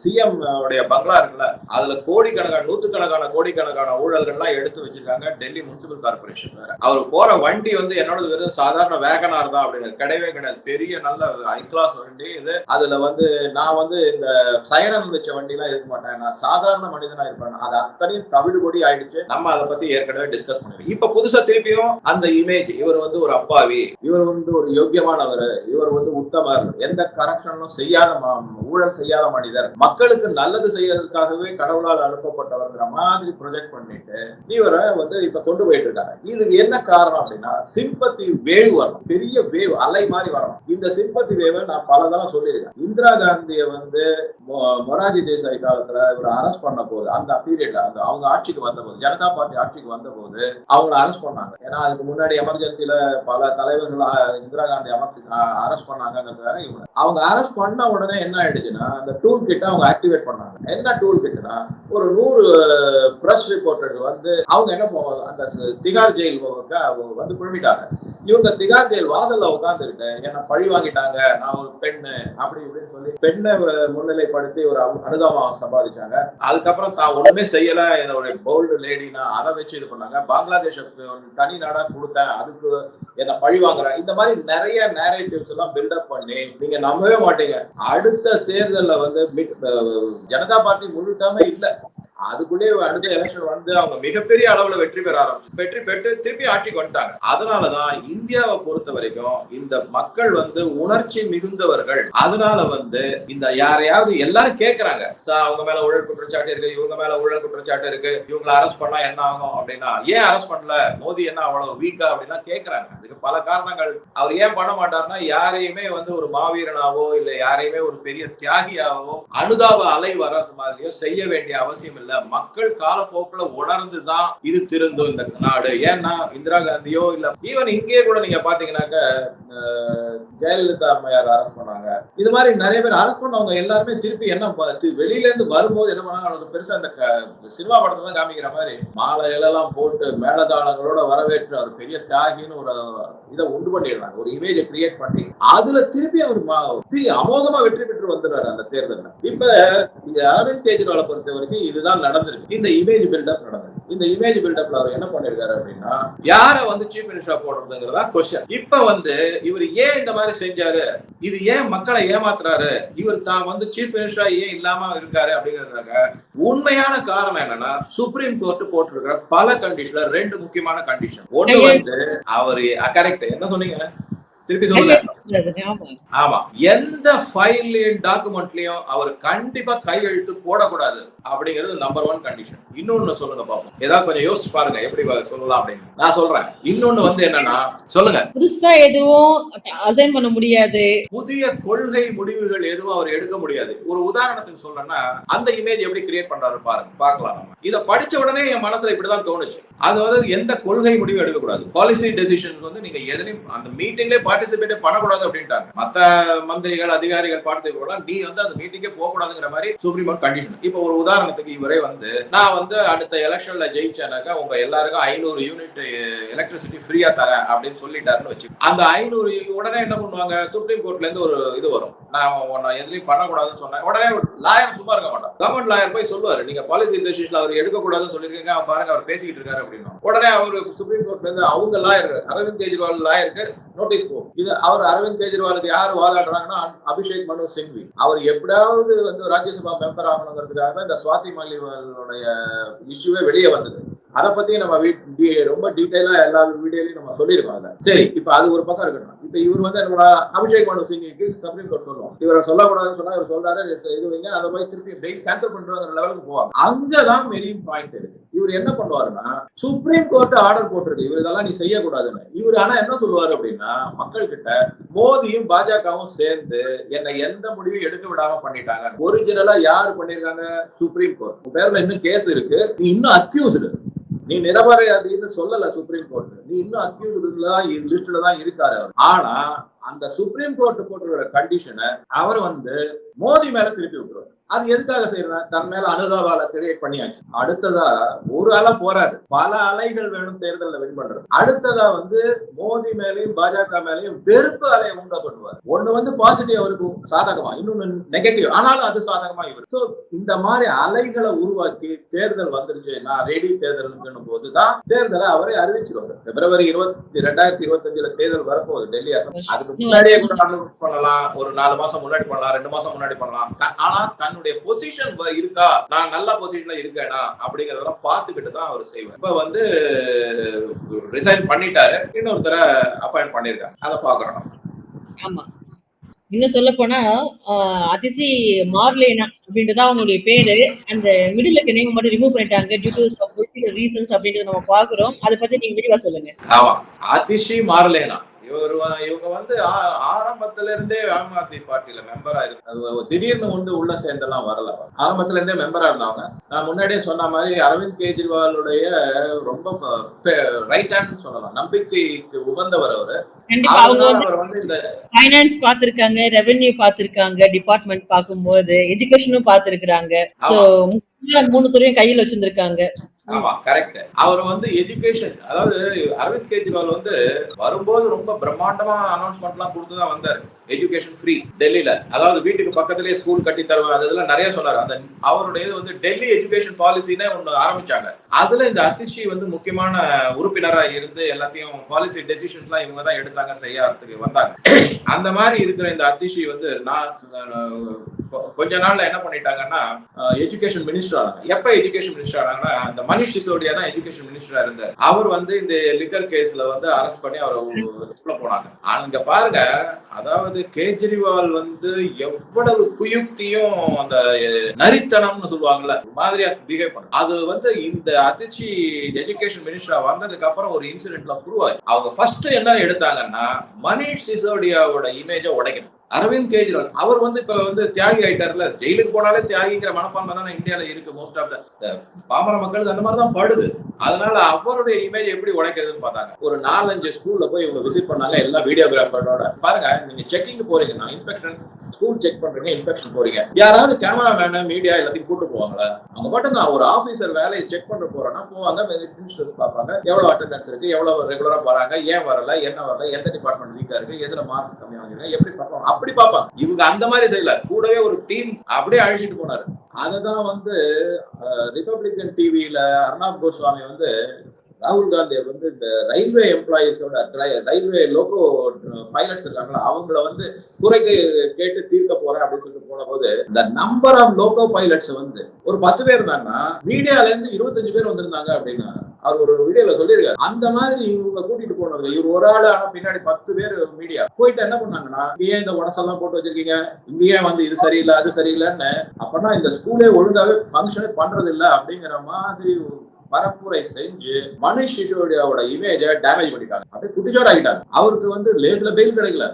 Speaker 2: சிஎம் உடைய பங்களா இருக்குல்ல அதுல கோடிக்கணக்கான நூத்துக்கணக்கான கோடிக்கணக்கான ஊழல்கள்லாம் எடுத்து வச்சிருக்காங்க டெல்லி முனிசிபல் கார்பரேஷன் வேற. அவர் போற வண்டி வந்து என்னோட வெறும் சாதாரண வேகனார் தான் அப்படின்னு. கிடையவே கிடையாது. பெரிய நல்ல ஹை கிளாஸ் வண்டி. இது. அதுல வந்து நான் வந்து இந்த சைரன் வச்ச வண்டிலாம் இருக்க மாட்டேன். நான் சாதாரண மனிதனா இருப்பேன். அது அத்தனையும் தவிடு கொடி ஆயிடுச்சு. நம்ம அதை பத்தி ஏற்கனவே டிஸ்கஸ் பண்ணுவோம் இப்ப புதுசா திருப்பியும் அந்த இமேஜ் இவர் வந்து ஒரு அப்பாவி. இவர் வந்து ஒரு யோக்கியமானவர். இவர் வந்து உத்தமர். எந்த கரப்ஷனும் செய்யாத ம- ஊழல் செய்யாத மனிதர். மக்களுக்கு நல்லது செய்யறதுக்காகவே கடவுளால் அனுப்பப்பட்டவர்ங்கிற மாதிரி ப்ரொஜெக்ட் பண்ணிட்டு இவரை வந்து இப்ப கொண்டு போயிட்டு இருக்காங்க. இதுக்கு என்ன காரணம் அப்படின்னா சிம்பத்தி வேவ் வரணும். பெரிய வேவ் அலை மாதிரி வரணும். இந்த சிம்பத்தி வேவை நான் பல அதெல்லாம் சொல்லியிருக்கேன் இந்திரா காந்தியை வந்து மொ- மொராஜி தேசாய் காலத்துல இவர் அரெஸ்ட் பண்ண போது அந்த பீரியட்ல அந்த அவங்க ஆட்சிக்கு வந்த போது ஜனதா பார்ட்டி ஆட்சிக்கு வந்த போது அவங்களை அரெஸ்ட் பண்ணாங்க. ஏன்னா அதுக்கு முன்னாடி எமர்ஜென்சில பல தலைவர்கள் இந்திரா காந்தி அமர்த்தி அரெஸ்ட் பண்ணாங்கிறதுக்காக இவங்க அவங்க அரெஸ்ட் பண்ண உடனே என்ன ஆயிடுச்சுன்னா அந்த டூல் கிட்ட அவங்க ஆக்டிவேட் பண்ணாங்க. என்ன டூல் கிட்டனா ஒரு நூறு பிரஸ் ரிப்போர்ட்டர் வந்து அவங்க என்ன அந்த திகார் ஜெயில் போக அவங்க வந்து குழுமிட்டாங்க இவங்க திகார் ஜெயில் வாசல்ல உட்காந்துருக்க என்ன பழி வாங்கிட்டாங்க நான் ஒரு பெண்ணு அப்படி இப்படின்னு சொல்லி பெண்ணை முன்னிலைப்படுத்தி ஒரு அனுதாபம் சம்பாதிச்சாங்க. அதுக்கப்புறம் தான் ஒண்ணுமே செய்யல. என்னோட போல்டு லேடி நான் அதை வச்சு இது பண்ணாங்க. பங்களாதேஷ் தனி நாடா கொடுத்தேன். அதுக்கு என்ன பழி வாங்குறேன் இந்த மாதிரி நிறைய நேரேட்டிவ்ஸ் எல்லாம் பில்டப் பண்ணி நீங்க நம்பவே மாட்டீங்க. அடுத்த தேர்தல்ல வந்து மிட்- ஜனதா பார்ட்டி முழுட்டாம இல்ல. அதுக்குள்ளே அடுத்த எலெக்ஷன் வந்து அவங்க மிகப்பெரிய அளவுல வெற்றி பெற ஆரம்பிச்சு வெற்றி பெற்று திருப்பி ஆட்சிக்கு வந்துட்டாங்க அதனாலதான் இந்தியாவை பொறுத்த வரைக்கும் இந்த மக்கள் வந்து உணர்ச்சி மிகுந்தவர்கள். அதனால வந்து இந்த யாரையாவது எல்லாரும் கேக்குறாங்க. அவங்க மேல ஊழல் குற்றச்சாட்டு இருக்கு. இவங்க மேல ஊழல் குற்றச்சாட்டு இருக்கு. இவங்களை அரெஸ்ட் பண்ணா என்ன ஆகும்? அப்படின்னா ஏன் அரெஸ்ட் பண்ணல? மோதி என்ன அவ்வளவு வீக்கா அப்படின்னா கேக்குறாங்க. அதுக்கு பல காரணங்கள். அவர் ஏன் பண்ண மாட்டாருன்னா யாரையுமே வந்து ஒரு மாவீரனாவோ இல்ல யாரையுமே ஒரு பெரிய தியாகியாவோ அனுதாப அலை வர்றது மாதிரியோ செய்ய வேண்டிய அவசியம் இல்லை. மக்கள் காலப்போக்குல உணர்ந்துதான் இது திருந்தும் இந்த நாடு. ஏன்னா இந்திரா காந்தியோ இல்ல ஈவன் இங்கேயே கூட நீங்க பாத்தீங்கன்னாக்க ஜெயலலிதா அம்மையார் அரெஸ்ட் பண்ணாங்க. இது மாதிரி நிறைய பேர் அரெஸ்ட் பண்ணவங்க எல்லாருமே திருப்பி என்ன வெளியில இருந்து வரும்போது என்ன பண்ணாங்க? அவங்களுக்கு பெருசா அந்த க- சினிமா படத்தை தான் காமிக்கிற மாதிரி மாலைகள் எல்லாம் போட்டு மேலதாளங்களோட வரவேற்று அவர் பெரிய தியாகின்னு ஒரு இதை உண்டு பண்ணிடுறாங்க. ஒரு இமேஜை கிரியேட் பண்ணி அதுல திருப்பி அவர் மா- அமோகமா வெற்றி பெற்று வந்துடுறாரு அந்த தேர்தலில். இப்ப அரவிந்த் கெஜ்ரிவாலை பொறுத்த வரைக்கும் இதுதான் நடந்திருக்கு. இந்த இமேஜ் பில்டப் நடந்திருக்கு. இந்த இமேஜ் பில்டப்ல அவர் என்ன பண்ணிருக்காரு அப்படின்னா யார வந்து சீஃப் மினிஸ்டரா போடுறதுங்கிறதா கொஸ்டின் இப்ப வந்து இவர் ஏன் இந்த மாதிரி செஞ்சாரு? இது ஏன் மக்களை ஏமாத்துறாரு? இவர் தான் வந்து சீஃப் மினிஸ்டரா ஏன் இல்லாம இருக்காரு அப்படிங்கறதுக்காக உண்மையான காரணம் என்னன்னா சுப்ரீம் கோர்ட் போட்டிருக்கிற பல கண்டிஷன்ல ரெண்டு முக்கியமான கண்டிஷன் ஒண்ணு வந்து அவரு கரெக்ட் என்ன சொன்னீங்க? திருப்பி சொல்லுங்க.
Speaker 1: ஆமா.
Speaker 2: எந்த ஃபைல்லையும் டாக்குமெண்ட்லயும் அவர் கண்டிப்பா கையெழுத்து போடக்கூடாது. அப்படிங்கிறது நம்பர் ஒன் கண்டிஷன் இன்னொன்னு சொல்லுங்க பாப்போம் ஏதாவது கொஞ்சம் யோசிச்சு பாருங்க எப்படி சொல்லலாம் அப்படின்னு. நான் சொல்றேன். இன்னொன்னு வந்து என்னன்னா சொல்லுங்க.
Speaker 1: புதுசா எதுவும் அசைன் பண்ண முடியாது.
Speaker 2: புதிய கொள்கை முடிவுகள் எதுவும் அவர் எடுக்க முடியாது. ஒரு உதாரணத்துக்கு சொல்லணும்னா அந்த இமேஜ் எப்படி கிரியேட் பண்றாரு பாருங்க பார்க்கலாம் நம்ம. இதை படிச்ச உடனே என் மனசுல இப்படிதான் தோணுச்சு. அது வந்து எந்த கொள்கை முடிவும் எடுக்கக்கூடாது. பாலிசி டெசிஷன்ஸ் வந்து நீங்க எதனையும் அந்த மீட்டிங்லேயே பார்ட்டிசிபேட் பண்ணக்கூடாது அப்படின்ட்டாங்க. மத்த மந்திரிகள் அதிகாரிகள் பார்ட்டிசிபேட் நீ வந்து அந்த மீட்டிங்கே போகக்கூடாதுங்கிற மாதிரி சுப்ரீம் கோர்ட் கண்டிஷன் இப்போ ஒரு உதாரணத்துக்கு இவரே வந்து நான் வந்து அடுத்த எலெக்ஷன்ல ஜெயிச்சேனாக்கா உங்க எல்லாருக்கும் ஐநூறு யூனிட் எலக்ட்ரிசிட்டி ஃப்ரீயா தரேன் அப்படின்னு சொல்லிட்டாருன்னு வச்சு அந்த ஐநூறு உடனே என்ன பண்ணுவாங்க? சுப்ரீம் கோர்ட்ல இருந்து ஒரு இது வரும். நான் உன்னை எதுலையும் பண்ணக்கூடாதுன்னு சொன்னேன். உடனே லாயர் சும்மா இருக்க மாட்டான். கவர்மெண்ட் லாயர் போய் சொல்லுவாரு. நீங்க பாலிசி டெசிஷன்ல அவர் எடுக்கக்கூடாதுன்னு சொல்லியிருக்கீங்க. அவன் பாருங்க அவர் பேசிக்கிட்டு இருக்காரு அப்படின்னு உடனே அவர் சுப்ரீம் கோர்ட்ல இருந்து அவங்க லாயர் அரவிந்த் கெஜ்ரிவால் லாயருக்கு நோட்டீஸ் போகும். இது அவர் அரவிந்த் கெஜ்ரிவாலுக்கு யார் வாதாடுறாங்கன்னா அபிஷேக் மனு சிங்வி. அவர் எப்படியாவது வந்து ராஜ்யசபா மெம்பர் ஆகணுங்கிறதுக்காக தான் இந்த சுவாதி மல்லிவாலுடைய இஷ்யூவே வெளியே வந்தது. அதை பத்தி நம்ம ரொம்ப டீடைலா எல்லா வீடியோலையும் நம்ம சொல்லியிருக்கோம் அதை. சரி. இப்ப அது ஒரு பக்கம் இருக்கட்டும். இப்ப இவர் வந்து என்னோட அபிஷேக் மனு சிங்கிக்கு சுப்ரீம் கோர்ட் சொல்லுவோம் இவரை சொல்லக்கூடாதுன்னு சொன்னா இவர் சொல்றாரு இது வைங்க அதை போய் திருப்பி பெயில் கேன்சல் பண்றாங்கிற லெவலுக்கு போவாங்க. அங்கதான் மெரியும் பாயிண்ட் இருக்கு. இவர் என்ன பண்ணுவாருன்னா சுப்ரீம் கோர்ட் ஆர்டர் போட்டிருக்கு. இவர் இதெல்லாம் நீ செய்யக்கூடாதுன்னு. இவர் ஆனா என்ன சொல்லுவாரு அப்படின்னா மக்கள் கிட்ட மோதியும் பாஜகவும் சேர்ந்து என்னை எந்த முடிவும் எடுக்க விடாம பண்ணிட்டாங்க. ஒரிஜினலா யாரு பண்ணிருக்காங்க சுப்ரீம் கோர்ட் பேர்ல இன்னும் கேஸ் இருக்கு. நீ இன்னும் அக்யூஸ்டு நீ நிரபராதின்னு சொல்லல சுப்ரீம் கோர்ட் நீ இன்னும் அக்யூஸ்டுல தான் லிஸ்ட்ல தான் இருக்காரு அவர். ஆனா அந்த சுப்ரீம் கோர்ட் போட்டிருக்கிற கண்டிஷனை அவர் வந்து மோதி மேல திருப்பி விட்டுருவார். அது எதுக்காக செய்யறேன் தன் மேல அனுதாபால கிரியேட் பண்ணியாச்சு. அடுத்ததா ஒரு அலை போராது பல அலைகள் வேணும் தேர்தல்ல வின் பண்றது. அடுத்ததா வந்து மோதி மேலயும் பாஜக மேலயும் வெறுப்பு அலையை உண்டா பண்ணுவார். ஒண்ணு வந்து பாசிட்டிவ் அவருக்கு சாதகமா இன்னொன்னு நெகட்டிவ் ஆனாலும் அது சாதகமா இவர். சோ இந்த மாதிரி அலைகளை உருவாக்கி தேர்தல் வந்துருச்சு. நான் ரெடி தேர்தலுக்குன்னு போதுதான் தேர்தலை அவரே அறிவிச்சிருவாரு. பிப்ரவரி இருபத்தி ரெண்டாயிரத்தி இருபத்தஞ்சுல தேர்தல் வரப்போகுது டெல்லி. அதுக்கு முன்னாடியே கூட பண்ணலாம். ஒரு நாலு மாசம் முன்னாடி பண்ணலாம் ரெண்டு மாசம் முன்னாடி பண்ணலாம். ஆனா தன்னுடைய பொசிஷன் இருக்கா? நான் நல்ல பொசிஷன்ல இருக்கேனா? அப்படிங்கறதெல்லாம் பார்த்துக்கிட்டு தான் அவர் செய்வார். இப்ப வந்து ரிசைன் பண்ணிட்டாரு. இன்னொருத்தரை அப்பாயிண்ட் பண்ணிருக்காங்க அதை பாக்குறோம்.
Speaker 1: ஆமா. இன்னும் சொல்ல போனா அதிசி மார்லேனா அப்படின்றதான் அவங்களுடைய பேரு. அந்த மிடில் இருக்க நேம் மட்டும் ரிமூவ் பண்ணிட்டாங்க டியூ டு ரீசன்ஸ் அப்படின்றத நம்ம பாக்குறோம் அதை பத்தி நீங்க விரிவா சொல்லுங்க.
Speaker 2: ஆமா. அதிஷி மாறலேனா இவர் இவங்க வந்து ஆரம்பத்துல இருந்தே ஆம் ஆத்மி பார்ட்டில மெம்பரா இருக்கு. திடீர்னு வந்து உள்ள சேர்ந்தெல்லாம் வரல. ஆரம்பத்துல இருந்தே மெம்பரா இருந்தாங்க நான் முன்னாடியே சொன்ன மாதிரி அரவிந்த் கெஜ்ரிவாலுடைய ரொம்ப ரைட் ஹேண்ட் சொல்லலாம். நம்பிக்கைக்கு உகந்தவர் அவரு.
Speaker 1: ஃபைனான்ஸ் பாத்திருக்காங்க ரெவென்யூ பாத்திருக்காங்க டிபார்ட்மெண்ட் பார்க்கும்போது எஜுகேஷனும் பாத்திருக்காங்க சோ மூணு துறையும் கையில் வச்சிருந்திருக்காங்க.
Speaker 2: ஆமா கரெக்ட் அவர் வந்து எஜுகேஷன் அதாவது அரவிந்த் கெஜ்ரிவால் வந்து வரும்போது ரொம்ப பிரம்மாண்டமா அனௌன்ஸ்மெண்ட் எல்லாம் கொடுத்துதான் வந்தாரு. எஜுகேஷன் ஃப்ரீ டெல்லியில அதாவது வீட்டுக்கு பக்கத்திலே ஸ்கூல் கட்டி தருவேன் அது இதெல்லாம் நிறைய சொன்னார். அந்த அவருடைய வந்து டெல்லி எஜுகேஷன் பாலிசினே ஒன்று ஆரம்பிச்சாங்க. அதுல இந்த அதிஷி வந்து முக்கியமான உறுப்பினராக இருந்து எல்லாத்தையும் பாலிசி டெசிஷன்ஸ் எல்லாம் இவங்க தான் எடுத்தாங்க செய்யறதுக்கு வந்தாங்க. அந்த மாதிரி இருக்கிற இந்த அதிஷி வந்து நான் கொ- கொஞ்ச நாள்ல என்ன பண்ணிட்டாங்கன்னா எஜுகேஷன் மினிஸ்டர் ஆனாங்க. எப்ப எஜுகேஷன் மினிஸ்டர் ஆனாங்கன்னா அந்த மனிஷ் சிசோடியா தான் எஜுகேஷன் மினிஸ்டரா இருந்தார். அவர் வந்து இந்த லிக்கர் கேஸ்ல வந்து அரெஸ்ட் பண்ணி அவர் போனாங்க. அங்க பாருங்க அதாவது கேஜ்ரிவால் வந்து எவ்வளவு குயுக்தியும் அந்த நரித்தனம்னு சொல்லுவாங்கல்ல மாதிரியா பிஹேவ் பண்ண. அது வந்து இந்த அதிர்ச்சி எஜுகேஷன் மினிஸ்டரா வந்ததுக்கு அப்புறம் ஒரு இன்சிடென்ட்ல உருவாச்சு அவங்க ஃபர்ஸ்ட் என்ன எடுத்தாங்கன்னா மனிஷ் சிசோடியாவோட இமேஜை உடைக்கணும். அரவிந்த் கெஜ்ரிவால் அவர் வந்து இப்ப வந்து தியாகி ஆயிட்டார்ல. ஜெயிலுக்கு போனாலே தியாகிங்கிற மனப்பான்மை தானே இந்தியால இருக்கு மோஸ்ட் ஆஃப் த பாமர மக்களுக்கு அந்த மாதிரி தான் படுது. அதனால அவருடைய இமேஜ் எப்படி உடைக்கிறதுன்னு பார்த்தாங்க. ஒரு நாலஞ்சு ஸ்கூல்ல போய் இவங்க விசிட் பண்ணாங்க எல்லா வீடியோகிராஃபரோட பாருங்க நீங்க செக்கிங் போறீங்கன்னா இன்ஸ்பெக்டர் ஸ்கூல் செக் பண்றீங்க இன்ஸ்பெக்ஷன் போறீங்க. யாராவது கேமரா மேனு மீடியா எல்லாத்தையும் கூட்டு போவாங்களா? அவங்க பாட்டுங்க ஒரு ஆபீசர் வேலையை செக் பண்ற போறோம்னா போவாங்க பார்ப்பாங்க. எவ்வளவு அட்டெண்டன்ஸ் இருக்கு எவ்வளவு ரெகுலரா வராங்க ஏன் வரல என்ன வரல எந்த டிபார்ட்மெண்ட் வீக்கா இருக்கு எதுல மார்க் கம்மி வாங்கிருக்காங்க எப்படி பார்ப்பாங்க அப்படி பார்ப்பாங்க. இவங்க அந்த மாதிரி செய்யல. கூடவே ஒரு டீம் அப்படியே அழிச்சிட்டு போனாரு. அததான் வந்து ரிப்பப்ளிகன் டிவியில அர்ணாப் கோஸ்வாமி வந்து ராகுல் காந்தி வந்து இந்த ரயில்வே எம்ப்ளாயீஸோட ரயில்வே லோகோ பைலட்ஸ் இருக்காங்களா அவங்கள வந்து குறைக்கு கேட்டு தீர்க்க போறேன் அப்படின்னு சொல்லிட்டு போன போது இந்த நம்பர் ஆஃப் லோகோ பைலட்ஸ் வந்து ஒரு பத்து பேர் இருந்தாங்கன்னா மீடியால இருந்து இருபத்தஞ்சு பேர் வந்திருந்தாங்க அப்படின்னா அவர் ஒரு வீடியோல சொல்லியிருக்காரு. அந்த மாதிரி இவங்க கூட்டிட்டு போனது இவர் ஒரு ஆள் ஆனா பின்னாடி பத்து பேர் மீடியா. போயிட்டு என்ன பண்ணாங்கன்னா இங்கேயே இந்த உடசெல்லாம் போட்டு வச்சிருக்கீங்க இங்கேயே வந்து இது சரியில்லை அது சரியில்லைன்னு அப்பனா இந்த ஸ்கூலே ஒழுங்காவே ஃபங்க்ஷனே பண்றது இல்லை அப்படிங்கிற மாதிரி பரப்புரை செஞ்சு மனிஷ் சிசோடியாவோட இமேஜை டேமேஜ் பண்ணிட்டாங்க. அப்படியே குட்டிச்சோட ஆகிட்டாங்க அவருக்கு வந்து லேஸ்ல பெயில் கிடைக்கல.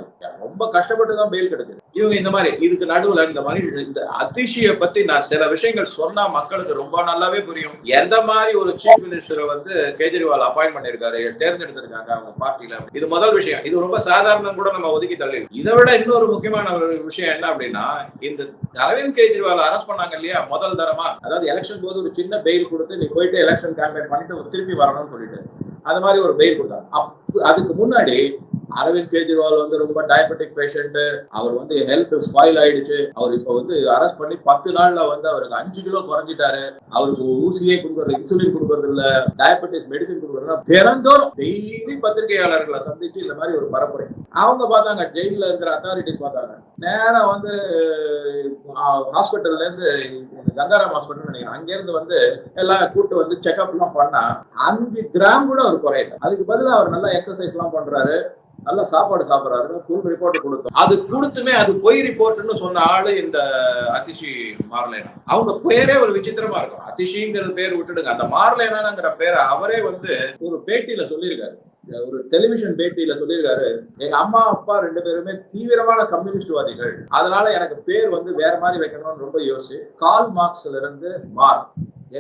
Speaker 2: ரொம்ப கஷ்டப்பட்டு தான் பெயில் கிடைச்சது. இவங்க இந்த மாதிரி இதுக்கு நடுவுல இந்த மனிஷ் இந்த அதிஷிய பத்தி நான் சில விஷயங்கள் சொன்னா மக்களுக்கு ரொம்ப நல்லாவே புரியும். எந்த மாதிரி ஒரு சீஃப் மினிஸ்டரை வந்து கேஜ்ரிவால் அப்பாயின் பண்ணிருக்காரு தேர்ந்தெடுத்திருக்காங்க அவங்க பார்ட்டியில இது முதல் விஷயம். இது ரொம்ப சாதாரணம் கூட நம்ம ஒதுக்கி தள்ளி இதை விட இன்னொரு முக்கியமான ஒரு விஷயம் என்ன அப்படின்னா இந்த அரவிந்த் கெஜ்ரிவால் அரெஸ்ட் பண்ணாங்க இல்லையா? முதல் தரமா. அதாவது எலெக்ஷன் போது ஒரு சின்ன பெயில் கொடுத்து நீ போயிட்டு எலெக்ஷன் கேம்பெயின் பண்ணிட்டு திருப்பி வரணும்னு சொல்லிட்டு. அது மாதிரி ஒரு பெயில் கொடுத்தாங்க. அப் அதுக்கு முன்னாடி அரவிந்த் கெஜ்ரிவால் வந்து ரொம்ப டயபெட்டிக் பேஷண்ட் அவர் வந்து ஹெல்த் ஸ்பாயில் ஆயிடுச்சு. அவர் இப்ப வந்து அரெஸ்ட் பண்ணி பத்து நாள்ல வந்து அவருக்கு அஞ்சு கிலோ குறைஞ்சிட்டாரு. அவருக்கு ஊசியே கொடுக்கறது இன்சுலின் கொடுக்கறது இல்ல டயபெட்டிஸ் மெடிசின் கொடுக்கறது திறந்தோறும் டெய்லி பத்திரிகையாளர்களை சந்திச்சு இந்த மாதிரி ஒரு பரப்புரை. அவங்க பார்த்தாங்க ஜெயில இருக்கிற அத்தாரிட்டிஸ் பார்த்தாங்க. நேரம் வந்து ஹாஸ்பிட்டல்ல இருந்து கங்காராம் ஹாஸ்பிட்டல் நினைக்கிறேன். அங்கேருந்து வந்து எல்லாம் கூட்டு வந்து செக்அப் எல்லாம் பண்ணா அஞ்சு கிராம் கூட அவர் குறையல. அதுக்கு பதிலா அவர் நல்லா எக்ஸசைஸ் எல்லாம் பண்றாரு. நல்ல சாப்பாடு சாப்பிடுறாருன்னு ஃபுல் ரிப்போர்ட் கொடுத்தோம் அது கொடுத்துமே அது பொய் ரிப்போர்ட்னு சொன்ன ஆளு இந்த அதிஷி மார்லேனா. அவங்க பேரே ஒரு விசித்திரமா இருக்கும். அதிஷிங்கிறது பேர் விட்டுடுங்க. அந்த மார்லேனாங்கிற பேரை அவரே வந்து ஒரு பேட்டியில சொல்லியிருக்காரு. ஒரு டெலிவிஷன் பேட்டியில சொல்லியிருக்காரு எங்க அம்மா அப்பா ரெண்டு பேருமே தீவிரமான கம்யூனிஸ்ட்வாதிகள். அதனால எனக்கு பேர் வந்து வேற மாதிரி வைக்கணும்னு ரொம்ப யோசிச்சு கால் மார்க்ஸ்ல இருந்து மார்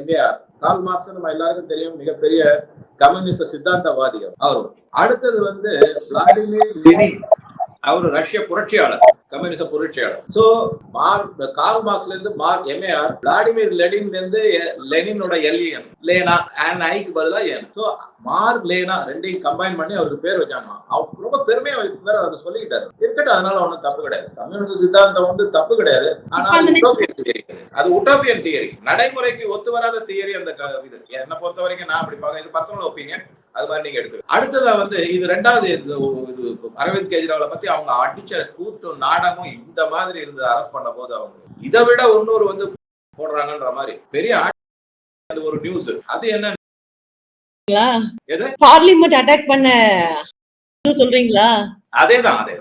Speaker 2: எம்ஏஆர் கால் மார்க்ஸ் நம்ம எல்லாருக்கும் தெரியும் மிகப்பெரிய கம்யூனிஸ்ட் சித்தாந்தவாதி அவர் அடுத்தது வந்து விளாடிமிர் லெனின். அவர் ரஷ்ய புரட்சியாளர் கம்யூனிஸ்ட புரட்சியாளர். சோ மார்க் கார்ல் மார்க்ஸ்ல இருந்து மார்க் எம்ஏஆர் விளாடிமிர் லெனின்ல இருந்து லெனினோட எல்இஎன் லேனா அண்ட் ஐக்கு பதிலா என். சோ மார்க் லேனா ரெண்டையும் கம்பைன் பண்ணி அவருக்கு பேர் வச்சாங்க அவர் ரொம்ப பெருமையா வேற அதை சொல்லிக்கிட்டாரு. இருக்கட்டும் அதனால ஒண்ணும் தப்பு கிடையாது. கம்யூனிஸ்ட் சித்தாந்தம் வந்து தப்பு கிடையாது. ஆனா உட்டோபியன் தியரி அது உட்டோபியன் தியரி நடைமுறைக்கு ஒத்து வராத தியரி அந்த இது. என்னை பொறுத்த வரைக்கும் நான் அப்படி பார்க்க இது பர்சனல் ஒப்பீனியன் அது மாதிரி நீங்க எடுத்து அடுத்ததா வந்து இது ரெண்டாவது இது அரவிந்த் கெஜ்ரிவாலை பத்தி அவங்க அடிச்ச கூத்து நாடகம் இந்த மாதிரி இருந்தது அரெஸ்ட் பண்ண போது அவங்க. இதை விட இன்னொரு வந்து போடுறாங்கன்ற மாதிரி. பெரிய ஒரு நியூஸ் அது என்ன?
Speaker 1: பார்லிமெண்ட் அட்டாக் பண்ண சொல்றீங்களா?
Speaker 2: அதேதான் அதே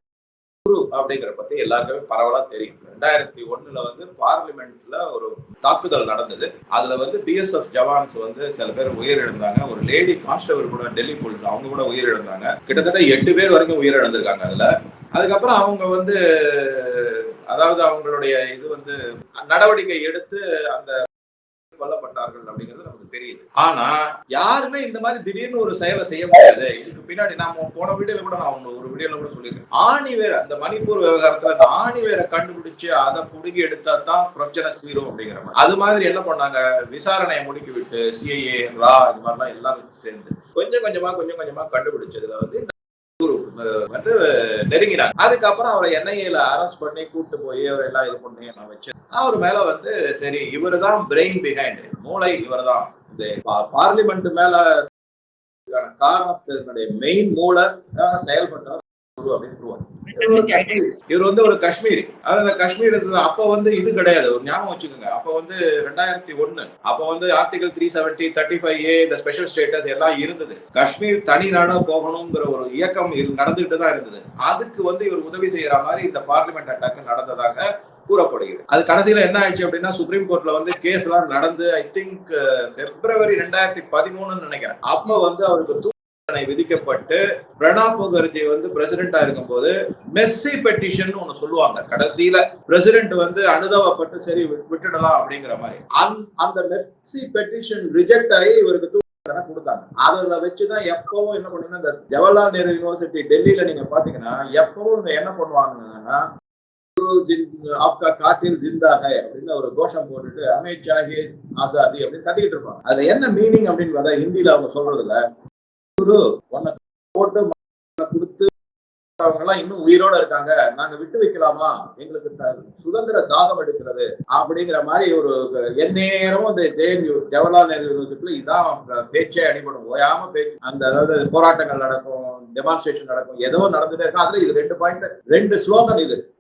Speaker 2: குரு அப்படிங்கிற பத்தி எல்லாருக்குமே பரவலா தெரியும். ரெண்டாயிரத்தி ஒண்ணுல வந்து பார்லிமெண்ட்ல ஒரு தாக்குதல் நடந்தது. அதுல வந்து பிஎஸ்எஃப் ஜவான்ஸ் வந்து சில பேர் உயிரிழந்தாங்க. ஒரு லேடி கான்ஸ்டபிள் கூட டெல்லி போலீஸ் அவங்க கூட உயிரிழந்தாங்க. கிட்டத்தட்ட எட்டு பேர் வரைக்கும் உயிரிழந்திருக்காங்க அதுல. அதுக்கப்புறம் அவங்க வந்து அதாவது அவங்களுடைய இது வந்து நடவடிக்கை எடுத்து அந்த கொல்லப்பட்டார்கள் அப்படிங்கிறது நமக்கு தெரியுது. ஆனா யாருமே இந்த மாதிரி திடீர்னு ஒரு செயலை செய்ய முடியாது. இதுக்கு பின்னாடி நாம போன வீடியோல கூட நான் ஒண்ணு ஒரு வீடியோல கூட சொல்லியிருக்கேன். ஆணி வேற அந்த மணிப்பூர் விவகாரத்துல அந்த ஆணி வேற கண்டுபிடிச்சு அதை புடுங்கி எடுத்தா தான் பிரச்சனை சீரும் அப்படிங்கிற மாதிரி. அது மாதிரி என்ன பண்ணாங்க? விசாரணையை முடுக்கி விட்டு சிஐஏ ரா இது மாதிரிலாம் எல்லாரும் சேர்ந்து கொஞ்சம் கொஞ்சமா கொஞ்சம் கொஞ்சமா கண்டுபிடிச்சதுல வந்து வந்து நெருங்கினாங்க அதுக்கப்புறம் அவரை என்ஐஏல அரெஸ்ட் பண்ணி கூட்டு போய் அவர் எல்லாம் இது பண்ணி நான் வச்சு அவர் மேல வந்து சரி இவர் தான் பிரெயின் பிஹைண்ட் மூளை இவர் தான் இந்த பார்லிமெண்ட் மேல காரணத்தினுடைய மெயின் மூளை செயல்பட்டவர் குரு அப்படின்னு சொல்லுவாங்க. இவர் வந்து ஒரு காஷ்மீரி அதாவது இந்த காஷ்மீர் இருந்தது. அப்ப வந்து இது கிடையாது. ஒரு ஞாபகம் வச்சுக்கோங்க. அப்ப வந்து ரெண்டாயிரத்தி ஒண்ணு. அப்ப வந்து article three seventy thirty five A இந்த ஸ்பெஷல் ஸ்டேட்டஸ் எல்லாம் இருந்தது. காஷ்மீர் தனி நாடா போகணுங்கிற ஒரு இயக்கம் நடந்துகிட்டு தான் இருந்தது. அதுக்கு வந்து இவர் உதவி செய்யற மாதிரி இந்த பார்லிமெண்ட் அட்டாக் நடந்ததாக கூறப்படுகிறது. அது கடைசியில என்ன ஆயிடுச்சு அப்படின்னா சுப்ரீம் கோர்ட்ல வந்து கேஸ் எல்லாம் நடந்து ஐ திங்க் பிப்ரவரி ரெண்டாயிரத்தி பதிமூணுன்னு நினைக்கிறேன். அப்ப வந்து அவருக்கு தண்டனை விதிக்கப்பட்டு பிரணாப் முகர்ஜி வந்து பிரசிடென்டா இருக்கும்போது மெஸ்ஸி பெட்டிஷன் ஒண்ணு சொல்லுவாங்க. கடைசியில பிரசிடென்ட் வந்து அனுதவப்பட்டு சரி விட்டுடலாம் அப்படிங்கிற மாதிரி. அந்த- அந்த மெஸ்ஸி பெட்டிஷன் ரிஜெக்ட் ஆகி இவருக்கு தூக்கு கொடுத்தாங்க. அதுல வச்சுதான் எப்பவும் என்ன பண்ணீங்கன்னா இந்த ஜவஹர்லால் நேரு யூனிவர்சிட்டி டெல்லியில நீங்க பாத்தீங்கன்னா எப்பவும் என்ன பண்ணுவாங்கன்னா குரு ஆப்கா காட்டில் ஜிந்தாக அப்படின்னு ஒரு கோஷம் போட்டுட்டு அமித் ஷாஹி ஆசாதி அப்படின்னு கத்திக்கிட்டு இருப்பாங்க. அது என்ன மீனிங் அப்படின்னு பார்த்தா ஹிந்தியில அவங்க சொல்றதுல குரு உன்னை போட்டு கொடுத்து அவங்க எல்லாம் இன்னும் உயிரோட இருக்காங்க. நாங்க விட்டு வைக்கலாமா? எங்களுக்கு த- சுதந்திர தாகம் எடுக்கிறது. அப்படிங்கிற மாதிரி ஒரு எந்நேரமும் இந்த ஜேஎன்யூ ஜவஹர்லால் நேரு யூனிவர்சிட்டியில இதான் பேச்சே அடிபடும். ஓயாம பேச்சு. அந்த அதாவது போராட்டங்கள் நடக்கும் டெமான்ஸ்ட்ரேஷன் நடக்கும் ஏதோ நடந்துட்டே இருக்கும். அதுல இது ரெண்டு பாயிண்ட் ரெண்டு ஸ்லோகன் இது.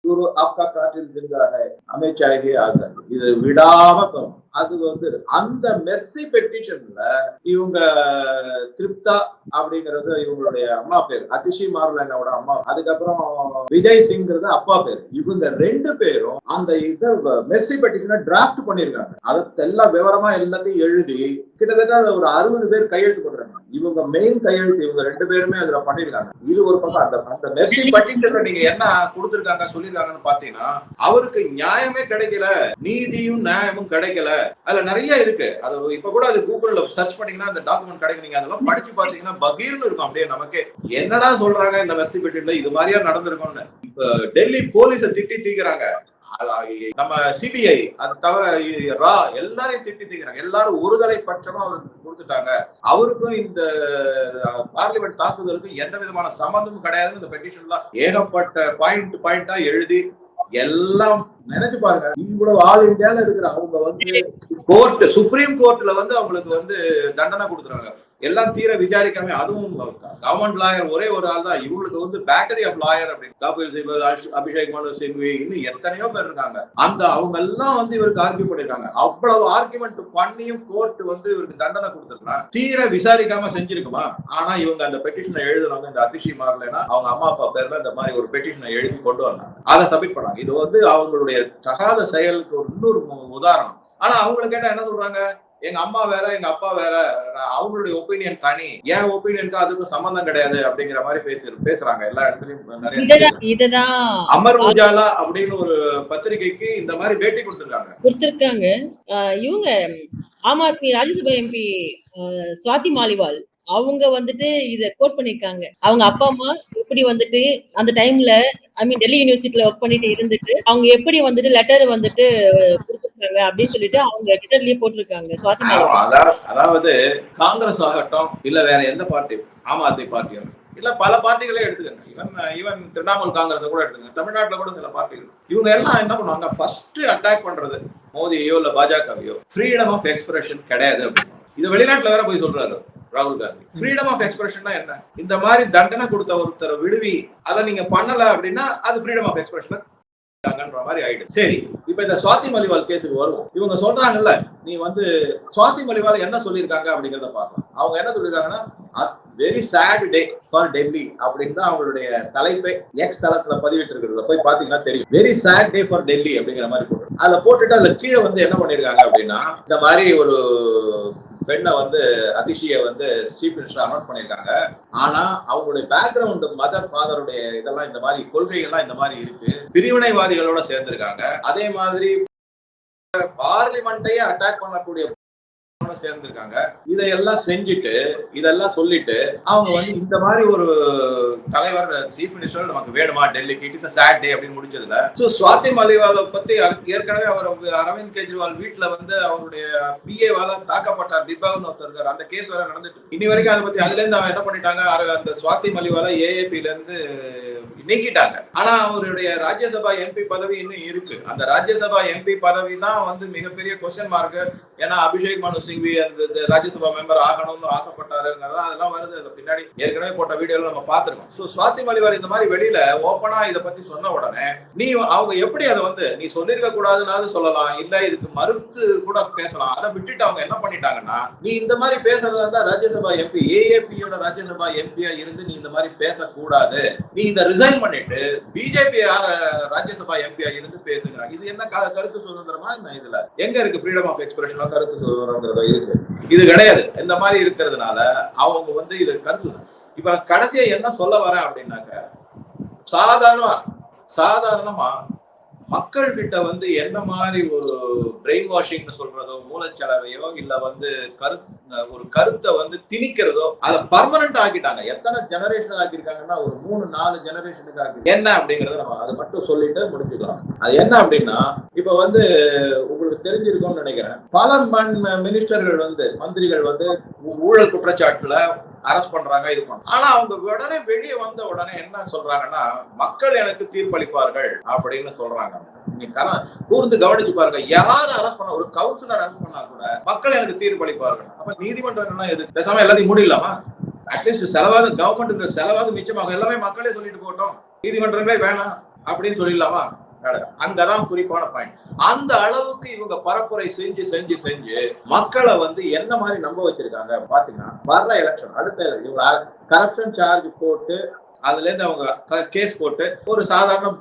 Speaker 2: குரு ஆப்கா காற்றில் தின்றாக அமைச்சாகி ஆசான். இது விடாம அது வந்து அந்த மெர்சி பெட்டிஷன்ல இவங்க திருப்தா அப்படிங்கிறது இவங்களுடைய அம்மா பேர். அதிஷி மார்லனோட அம்மா. அதுக்கப்புறம் விஜய் சிங்கிறது அப்பா பேர். இவங்க ரெண்டு பேரும் அந்த இதை மெர்சி பெட்டிஷனை டிராஃப்ட் பண்ணிருக்காங்க. அதை எல்லாம் விவரமா எல்லாத்தையும் எழுதி கிட்டத்தட்ட அதுல ஒரு அறுபது பேர் கையெழுத்து போடுறாங்க இவங்க மெயின் கையெழுத்து இவங்க ரெண்டு பேருமே அதுல பண்ணிருக்காங்க இது ஒரு பக்கம் அந்த அந்த மெர்சி பெட்டிஷன்ல நீங்க என்ன கொடுத்திருக்காங்க சொல்லிருக்காங்கன்னு பாத்தீங்கன்னா அவருக்கு நியாயமே கிடைக்கல நீதியும் நியாயமும் கிடைக்கல. அதுல நிறைய இருக்கு. அது இப்ப கூட அது கூகுள்ல சர்ச் பண்ணீங்கன்னா அந்த டாக்குமெண்ட் கிடைக்கும். நீங்க அதெல்லாம் படிச்சு பாத்தீங்கன்னா பகீர்னு இருக்கும். அப்படியே நமக்கு என்னடா சொல்றாங்க இந்த மெர்சி பட்டியல இது மாதிரியா நடந்திருக்கும்னு. இப்ப டெல்லி போலீஸ திட்டி தீக்குறாங்க. நம்ம சிபிஐ அது தவிர ரா எல்லாரையும் திட்டி தீக்குறாங்க எல்லாரும் ஒருதலை பட்சமா அவருக்கு கொடுத்துட்டாங்க. அவருக்கும் இந்த பார்லிமெண்ட் தாக்குதலுக்கும் எந்த விதமான சம்மந்தமும் கிடையாதுன்னு இந்த பெட்டிஷன்ல ஏகப்பட்ட பாயிண்ட் பாயிண்டா எழுதி எல்லாம் நினைச்சு பாருங்க. இவ்வளவு ஆல் இந்தியால இருக்கிற அவங்க வந்து கோர்ட் சுப்ரீம் கோர்ட்ல வந்து அவங்களுக்கு வந்து தண்டனை கொடுத்துறாங்க எல்லாம் தீர விசாரிக்காம அதுவும் கவர்மெண்ட் லாயர் ஒரே ஒரு ஆள் தான். இவங்களுக்கு வந்து பேட்டரி ஆஃப் லாயர் அப்படின்னு கபில் சிபல் அபிஷேக் மனு சிங்வி இன்னும் எத்தனையோ பேர் இருக்காங்க. அந்த அவங்க எல்லாம் வந்து இவருக்கு ஆர்கியூ பண்ணிருக்காங்க. அவ்வளவு ஆர்குமெண்ட் பண்ணியும் கோர்ட் வந்து இவருக்கு தண்டனை கொடுத்துருக்கா தீர விசாரிக்காம செஞ்சிருக்குமா? ஆனா இவங்க அந்த பெட்டிஷனை எழுதுனவங்க இந்த அதிஷி மாறலைன்னா அவங்க அம்மா அப்பா பேர்ல இந்த மாதிரி ஒரு பெட்டிஷனை எழுதி கொண்டு வந்தாங்க. அதை சப்மிட் பண்ணாங்க. இது வந்து அவங்களுடைய தகாத செயலுக்கு ஒரு இன்னொரு உதாரணம். ஆனா அவங்களை கேட்டா என்ன சொல்றாங்க? எங்க அம்மா வேற எங்க அப்பா வேற அவங்களுடைய ஒப்பீனியன் தனி. என் ஒப்பீனியனுக்கு அதுக்கும் சம்பந்தம் கிடையாது அப்படிங்கிற மாதிரி பேசி பேசுறாங்க. எல்லா இடத்துலயும் நிறைய
Speaker 1: இதுதான்
Speaker 2: அமர் உஜாலா அப்படின்னு ஒரு பத்திரிகைக்கு இந்த மாதிரி பேட்டி கொடுத்திருக்காங்க.
Speaker 1: கொடுத்திருக்காங்க. இவங்க ஆம் ஆத்மி ராஜ்யசபா எம்பி சுவாதி மாலிவால். அவங்க வந்துட்டு இத கோட் பண்ணிருக்காங்க. அவங்க அப்பா அம்மா எப்படி வந்துட்டு அந்த டைம்ல ஐ மீன் டெல்லி யூனிவர்சிட்டியில ஒர்க் பண்ணிட்டு இருந்துட்டு அவங்க எப்படி வந்துட்டு லெட்டர் வந்துட்டு கொடுத்திருக்காங்க அப்படின்னு சொல்லிட்டு அவங்க ட்விட்டர்லயே போட்டிருக்காங்க. சுவாதி
Speaker 2: அதாவது அதாவது காங்கிரஸ் ஆகட்டும் இல்ல வேற எந்த பார்ட்டி ஆம் ஆத்மி பார்ட்டியும் இல்ல பல பார்ட்டிகளே எடுத்துக்கங்க. ஈவன் ஈவன் திரிணாமுல் காங்கிரஸ் கூட எடுத்துக்கங்க. தமிழ்நாட்டுல கூட சில பார்ட்டிகள் இவங்க எல்லாம் என்ன பண்ணுவாங்க? ஃபர்ஸ்ட் அட்டாக் பண்றது மோதியோ இல்ல பாஜகவையோ ஃப்ரீடம் ஆஃப் எக்ஸ்பிரஷன் கிடையாது அப்படின்னு. இது வெளிநாட்டுல வேற போய் சொல்றாரு. ராகுல் காந்தி. ஃப்ரீடம் ஆஃப் எக்ஸ்பிரஷன்னா என்ன? இந்த மாதிரி தண்டனை கொடுத்த ஒருத்தர் விடுவி அதை நீங்க பண்ணல அப்படின்னா அது ஃப்ரீடம் ஆஃப் எக்ஸ்பிரஷன் மாதிரி ஆயிடுது. சரி இப்ப இந்த சுவாதி மலிவால் கேஸுக்கு வருவோம். இவங்க சொல்றாங்கல்ல நீ வந்து சுவாதி மலிவால் என்ன சொல்லியிருக்காங்க அப்படிங்கறத பார்க்கலாம். அவங்க என்ன சொல்லியிருக்காங்கன்னா very sad day for Delhi அப்படின்னு தான் அவங்களுடைய தலைப்பை எக்ஸ் தளத்துல பதிவிட்டு இருக்கிறதுல போய் பாத்தீங்கன்னா தெரியும். Very sad day for Delhi அப்படிங்கிற மாதிரி போட்டு அதுல போட்டுட்டு அதுல கீழே வந்து என்ன பண்ணிருக்காங்க அப்படின்னா இந்த மாதிரி ஒரு பெண்ணை வந்து அதிஷியை வந்து சீஃப் மினிஸ்டர் அனௌன்ஸ் பண்ணியிருக்காங்க. ஆனா அவங்களுடைய பேக்ரவுண்ட் மதர் ஃபாதருடைய இதெல்லாம் இந்த மாதிரி கொள்கைகள்லாம் இந்த மாதிரி இருக்கு. பிரிவினைவாதிகளோட சேர்ந்திருக்காங்க. அதே மாதிரி பார்லிமெண்ட்டையே அட்டாக் பண்ணக்கூடிய சேர்ந்திருக்காங்க. இதையெல்லாம் செஞ்சுட்டு இதெல்லாம் சொல்லிட்டு அவங்க வந்து இந்த மாதிரி ஒரு தலைவர் சீஃப் மினிஸ்டர் நமக்கு வேணுமா? டெல்லிக்கு இட்ஸ் சேட் டே அப்படின்னு முடிச்சதுல சோ சுவாதி மலிவால பத்தி ஏற்கனவே அவர் அரவிந்த் கெஜ்ரிவால் வீட்டுல வந்து அவருடைய பிஏவால தாக்கப்பட்டார். திபாவன் ஒருத்தர் இருக்காரு. அந்த கேஸ் வர நடந்துட்டு இனி வரைக்கும் அதை பத்தி அதுல இருந்து அவன் என்ன பண்ணிட்டாங்க? அந்த சுவாதி மலிவால ஏஏபில இருந்து நீக்கிட்டாங்க. ஆனா அவருடைய ராஜ்யசபா எம்பி பதவி இன்னும் இருக்கு. அந்த ராஜ்யசபா எம்பி பதவி தான் வந்து மிகப்பெரிய கொஸ்டின் மார்க் ஏன்னா அபிஷேக் மனு சிங்வி அந்த இந்த ராஜ்யசபா மெம்பர் ஆகணும்னு ஆசைப்பட்டாரு அதெல்லாம் வருது. அது பின்னாடி ஏற்கனவே போட்ட வீடியோல நம்ம பார்த்துருக்கோம். சோ சுவாதி மலிவால் இந்த மாதிரி வெளியில ஓப்பனா இதை பத்தி சொன்ன உடனே நீ அவங்க எப்படி அதை வந்து நீ சொல்லிருக்க கூடாதுன்னாவது சொல்லலாம் இல்ல இதுக்கு மறுத்து கூட பேசலாம். அதை விட்டுட்டு அவங்க என்ன பண்ணிட்டாங்கன்னா நீ இந்த மாதிரி பேசுறதா இருந்தா ராஜ்யசபா எம்பி ஏஏபியோட ராஜ்யசபா எம்பியா இருந்து நீ இந்த மாதிரி பேசக்கூடாது. நீ இந்த ரிசைன் பண்ணிட்டு பிஜேபி ராஜ்யசபா எம்பியா இருந்து பேசுகிறாங்க இது என்ன கருத்து சுதந்திரமா என்ன இதுல? எங்க இருக்கு ஃப்ரீடம் ஆஃப் எக்ஸ்பிரஷனோ கருத்து சுதந்திரம் இருக்கிறதோ இருக்கு. இது கிடையாது. இந்த மாதிரி இருக்கிறதுனால அவங்க வந்து இதை கருத்து இப்ப கடைசியா என்ன சொல்ல வரேன் அப்படின்னாக்க சாதாரணமா சாதாரணமா மக்கள் கிட்ட வந்து என்ன மாதிரி ஒரு பிரெயின் வாஷிங்னு சொல்றதோ மூலச்சலவையோ இல்ல வந்து கரு ஒரு கருத்தை வந்து திணிக்கிறதோ அதை பர்மனன்ட் ஆக்கிட்டாங்க. எத்தனை ஜெனரேஷன் ஆக்கியிருக்காங்கன்னா ஒரு மூணு நாலு ஜெனரேஷனுக்கு ஆக்கி என்ன அப்படிங்கறத நம்ம அதை மட்டும் சொல்லிட்டு முடிச்சுக்கலாம். அது என்ன அப்படின்னா இப்ப வந்து உங்களுக்கு தெரிஞ்சிருக்கும்னு நினைக்கிறேன். பல மண் மினிஸ்டர்கள் வந்து மந்திரிகள் வந்து ஊழல் குற்றச்சாட்டுல அரெஸ்ட் பண்றாங்க இது பண்றாங்க. ஆனா அவங்க உடனே வெளியே வந்த உடனே என்ன சொல்றாங்கன்னா மக்கள் எனக்கு தீர்ப்பளிப்பார்கள் அப்படின்னு சொல்றாங்க. கூர்ந்து கவனிச்சு பாருங்க. யார் அரெஸ்ட் பண்ண ஒரு கவுன்சிலர் அரெஸ்ட் பண்ணா கூட மக்கள் எனக்கு தீர்ப்பளிப்பார்கள். அப்ப நீதிமன்றங்கள்லாம் எது பேசாம எல்லாத்தையும் முடியலாமா அட்லீஸ்ட் செலவாக கவர்மெண்ட்டுக்கு செலவாக மிச்சமாகும். எல்லாமே மக்களே சொல்லிட்டு போட்டோம் நீதிமன்றங்களே வேணாம் அப்படின்னு சொல்லிடலாமா? நடக்கும் அங்கதான் குறிப்பான பாயிண்ட் அந்த அளவுக்கு இவங்க பரப்புரை செஞ்சு செஞ்சு செஞ்சு மக்களை வந்து என்ன மாதிரி நம்ப வச்சிருக்காங்க பாத்தீங்கன்னா வர்ற எலெக்ஷன் அடுத்த இவங்க கரப்ஷன் சார்ஜ் போட்டு அதுல இருந்து அவங்க கேஸ் போட்டு ஒரு சாதாரண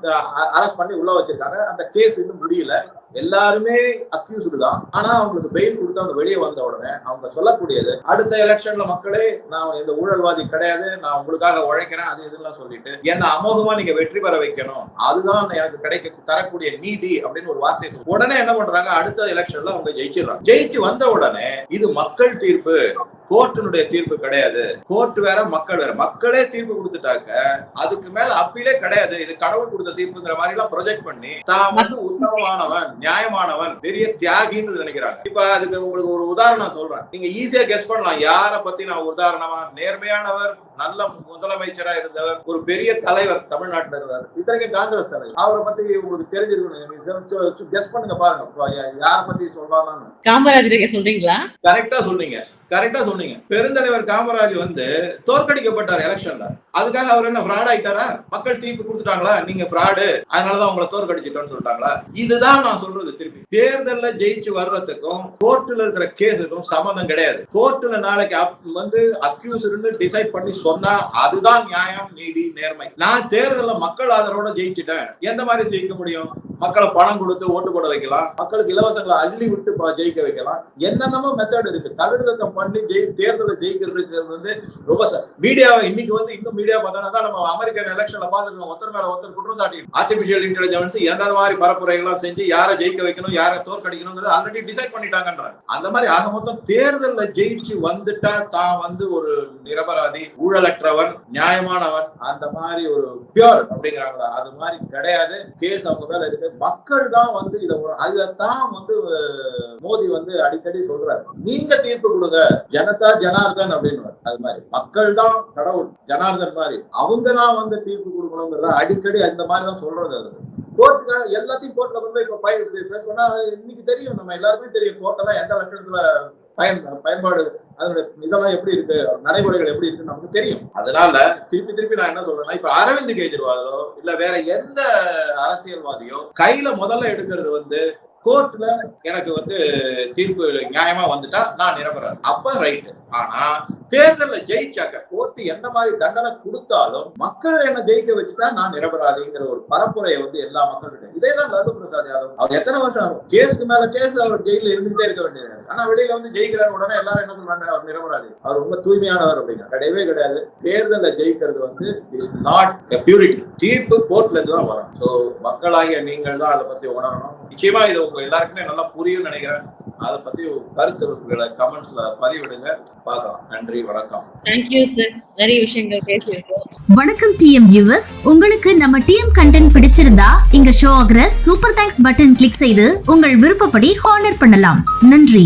Speaker 2: அரெஸ்ட் பண்ணி உள்ள வச்சிருக்காங்க. அந்த கேஸ் இன்னும் முடியல. எல்லாருமே அக்யூஸ்டு தான். ஆனா அவங்களுக்கு பெயில் கொடுத்து அவங்க வெளியே வந்த உடனே அவங்க சொல்லக்கூடியது அடுத்த எலெக்ஷன்ல மக்களே நான் இந்த ஊழல்வாதி கிடையாது நான் உங்களுக்காக உழைக்கிறேன் அது இதெல்லாம் சொல்லிட்டு என்ன அமோகமா நீங்க வெற்றி பெற வைக்கணும். அதுதான் எனக்கு கிடைக்க தரக்கூடிய நீதி அப்படின்னு ஒரு வார்த்தை உடனே என்ன பண்றாங்க? அடுத்த எலெக்ஷன்ல அவங்க ஜெயிச்சிடறாங்க. ஜெயிச்சு வந்த உடனே இது மக்கள் தீர்ப்பு. கோர்ட்டினுடைய தீர்ப்பு கிடையாது. கோர்ட் வேற மக்கள் வேற. மக்களே தீர்ப்பு கொடுத்துட்டாக்க அதுக்கு மேல அப்பீலே கிடையாது. இது கடவுள் கொடுத்த தீர்ப்புங்கிற மாதிரி எல்லாம் ப்ரொஜெக்ட் பண்ணி தான் வந்து உத்தமமானவன் நியாயமானவன் பெரிய தியாகின்னு நினைக்கிறாங்க. இப்ப அதுக்கு உங்களுக்கு ஒரு உதாரணம் சொல்றேன். நீங்க ஈஸியா கெஸ் பண்ணலாம். யார பத்தி நான் உதாரணமா நேர்மையானவர் நல்ல முதலமைச்சரா இருந்தவர் ஒரு பெரிய தலைவர் தமிழ்நாட்டுல இருந்தார். இத்தனைக்கும் காங்கிரஸ் தலைவர். அவரை பத்தி உங்களுக்கு தெரிஞ்சிருக்கணும். கெஸ் பண்ணுங்க பாருங்க. யார பத்தி சொல்றான்னு
Speaker 1: காமராஜர் சொல்றீங்களா?
Speaker 2: கரெக்டா சொன்னீங்க கரெக்டா சொன்னீங்க. பெருந்தலைவர் காமராஜ் வந்து தோற்கடிக்கப்பட்டார் எலெக்ஷன்ல. அதுக்காக அவர் என்ன ஃப்ராட் ஆயிட்டாரா? மக்கள் தீர்ப்பு கொடுத்துட்டாங்களா? நீங்க ஃப்ராடு அதனாலதான் உங்களை தோற்கடிச்சிட்டோம்னு சொல்லிட்டாங்களா? இதுதான் நான் சொல்றது திருப்பி. தேர்தல்ல ஜெயிச்சு வர்றதுக்கும் கோர்ட்ல இருக்கிற கேஸுக்கும் சம்மந்தம் கிடையாது. கோர்ட்ல நாளைக்கு வந்து அக்யூஸ்டுன்னு டிசைட் பண்ணி சொன்னா அதுதான் நியாயம் நீதி நேர்மை. நான் தேர்தல்ல மக்கள் ஆதரவோட ஜெயிச்சிட்டேன். எந்த மாதிரி ஜெயிக்க முடியும்? மக்களை பணம் கொடுத்து ஓட்டு போட வைக்கலாம். மக்களுக்கு இலவசங்களை அள்ளி விட்டு ஜெயிக்க வைக்கலாம். என்னென்னமோ மெத்தட் இருக்கு. தகுதித்தம் பண்ணி ஜெயி தேர்தலை ஜெயிக்கிறதுக்கு வந்து ரொம்ப மீடியாவை இன்னைக்கு வந்து இன்னும் மீடியா பார்த்தோன்னா தான் நம்ம அமெரிக்கன் எலெக்ஷன்ல பார்த்துருக்கோம். ஒருத்தர் மேல ஒருத்தர் குற்றம் சாட்டி ஆர்டிபிஷியல் இன்டெலிஜென்ஸ் எந்த மாதிரி பரப்புரைகள்லாம் செஞ்சு யாரை ஜெயிக்க வைக்கணும் யாரை தோற்கடிக்கணுங்கிறது ஆல்ரெடி டிசைட் பண்ணிட்டாங்கன்றாங்க. அந்த மாதிரி ஆக மொத்தம் தேர்தலில் ஜெயிச்சு வந்துட்டா தான் வந்து ஒரு நிரபராதி ஊழலற்றவன் நியாயமானவன் அந்த மாதிரி ஒரு பியோர் அப்படிங்கிறாங்களா அது மாதிரி கிடையாது. கேஸ் அவங்க மேல இருக்க. மக்கள் தான் வந்து இதை அதைத்தான் வந்து மோடி வந்து அடிக்கடி சொல்றாரு. நீங்க தீர்ப்பு கொடுங்க. ஜனதா ஜனார்தன் அப்படின்னு அது மாதிரி. மக்கள் தான் கடவுள் ஜனார்தன் மாதிரி. அவங்க தான் வந்து தீர்ப்பு கொடுக்கணுங்கிறத அடிக்கடி அந்த மாதிரி தான் சொல்றது அது. கோர்ட்டுக்கு எல்லாத்தையும் கோர்ட்ல கொண்டு போய் இப்ப பய- சொன்னா இன்னைக்கு தெரியும். நம்ம எல்லாருமே தெரியும். கோர்ட்டெல்லாம் எந்த லட்சணத்துல பயன் பயன்பாடு அதோட இதெல்லாம் எப்படி இருக்கு நடைமுறைகள் எப்படி இருக்கு நமக்கு தெரியும். அதனால திருப்பி திருப்பி நான் என்ன சொல்றேன்னா இப்ப அரவிந்த் கெஜ்ரிவாலோ இல்ல வேற எந்த அரசியல்வாதியோ கையில முதல்ல எடுக்கிறது வந்து கோர்ட்ல எனக்கு வந்து தீர்ப்பு நியாயமா வந்துட்டா நான் நிரபராதி. அப்ப ரைட்டு ஆனா தேர்தல்ல ஜெயிச்சாக்க கோர்ட் என்ன மாதிரி தண்டனை கொடுத்தாலும் மக்கள் என்ன ஜெயிக்க வச்சுட்டா நான் நிரபராதிங்கிற ஒரு பரப்புரையை வந்து எல்லா மக்கள்கிட்ட இதே தான் லல்லு பிரசாத் யாதவ். அவர் எத்தனை வருஷம் கேஸ்க்கு மேல கேஸ் அவர் ஜெயில இருந்துகிட்டே இருக்க வேண்டியது ஆனா வெளியில வந்து ஜெயிக்கிறார் உடனே எல்லாரும் என்ன சொல்றாங்க? அவர் நிரபராதி. அவர் ரொம்ப தூய்மையானவர் அப்படிங்கிற கிடையவே கிடையாது. தேர்தல்ல ஜெயிக்கிறது வந்து இஸ் நாட் பியூரிட்டி தீர்ப்பு கோர்ட்ல இருந்து தான் வரும் ஸோ மக்களாகிய நீங்கள் தான் அதை பத்தி உணரணும். நிச்சயமா இது உங்க எல்லாருக்குமே நல்லா புரியும் நினைக்கிறேன். அதை பத்தி கருத்துக்களை கமெண்ட்ஸ்ல பதிவிடுங்க. பார்க்கலாம். நன்றி வணக்கம்.
Speaker 1: தேங்க்யூ சார் நிறைய விஷயங்கள் பேசியிருக்கோம்.
Speaker 3: வணக்கம் டிஎம் வியூவர்ஸ் உங்களுக்கு நம்ம டிஎம் கண்டென்ட் பிடிச்சிருந்தா இங்க ஷோ ஆகிற சூப்பர் தேங்க்ஸ் பட்டன் கிளிக் செய்து உங்கள் விருப்பப்படி ஹானர் பண்ணலாம். நன்றி.